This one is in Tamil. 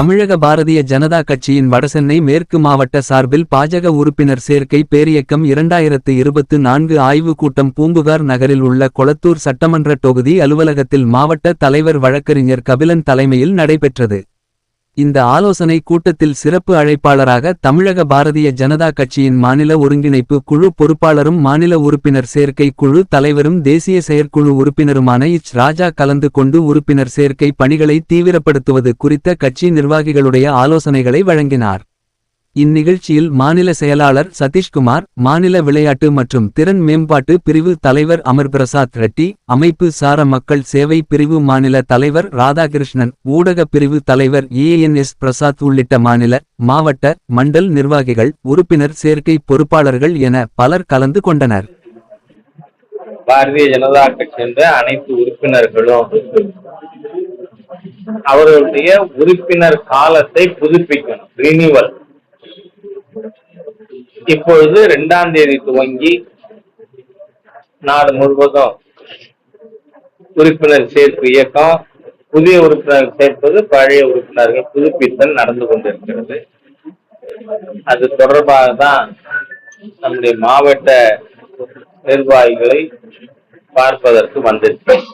தமிழக பாரதிய ஜனதா கட்சியின் வடசென்னை மேற்கு மாவட்ட சார்பில் பாஜக உறுப்பினர் சேர்க்கை பேரியக்கம் இரண்டாயிரத்து இருபத்து நான்கு ஆய்வுக் கூட்டம் பூம்புகார் நகரில் உள்ள கொளத்தூர் சட்டமன்ற தொகுதி அலுவலகத்தில் மாவட்ட தலைவர் வழக்கறிஞர் கபிலன் தலைமையில் நடைபெற்றது. இந்த ஆலோசனை கூட்டத்தில் சிறப்பு அழைப்பாளராக தமிழக பாரதிய ஜனதா கட்சியின் மாநில ஒருங்கிணைப்பு குழு பொறுப்பாளரும் மாநில உறுப்பினர் சேர்க்கை குழு தலைவரும் தேசிய செயற்குழு உறுப்பினருமான இச் ராஜா கலந்து கொண்டு உறுப்பினர் சேர்க்கை பணிகளை தீவிரப்படுத்துவது குறித்த கட்சி நிர்வாகிகளுடைய ஆலோசனைகளை வழங்கினார். இந்நிகழ்ச்சியில் மாநில செயலாளர் சதீஷ்குமார் மாநில விளையாட்டு மற்றும் திறன் மேம்பாட்டு பிரிவு தலைவர் அமர் பிரசாத் ரெட்டி அமைப்பு சார மக்கள் சேவை பிரிவு மாநில தலைவர் ராதாகிருஷ்ணன் ஊடக பிரிவு தலைவர் ஏஎன்எஸ் பிரசாத் உள்ளிட்ட மாநில மாவட்ட மண்டல் நிர்வாகிகள் உறுப்பினர் சேர்க்கை பொறுப்பாளர்கள் என பலர் கலந்து கொண்டனர். பாரதிய ஜனதா கட்சியின் அனைத்து உறுப்பினர்களும் அவர்களுடைய உறுப்பினர் காலத்தை புதுப்பிக்கணும் ரினிவல் இப்பொழுது இரண்டாம் தேதி துவங்கி நாடு முழுவதும் உறுப்பினர் சேர்ப்பு இயக்கம் புதிய உறுப்பினர்கள் சேர்ப்பது பழைய உறுப்பினர்கள் புதுப்பித்தல் நடந்து கொண்டிருக்கிறது. அது தொடர்பாக தான் நம்முடைய மாவட்ட நிர்வாகிகளை பார்ப்பதற்கு வந்திருக்கிறேன்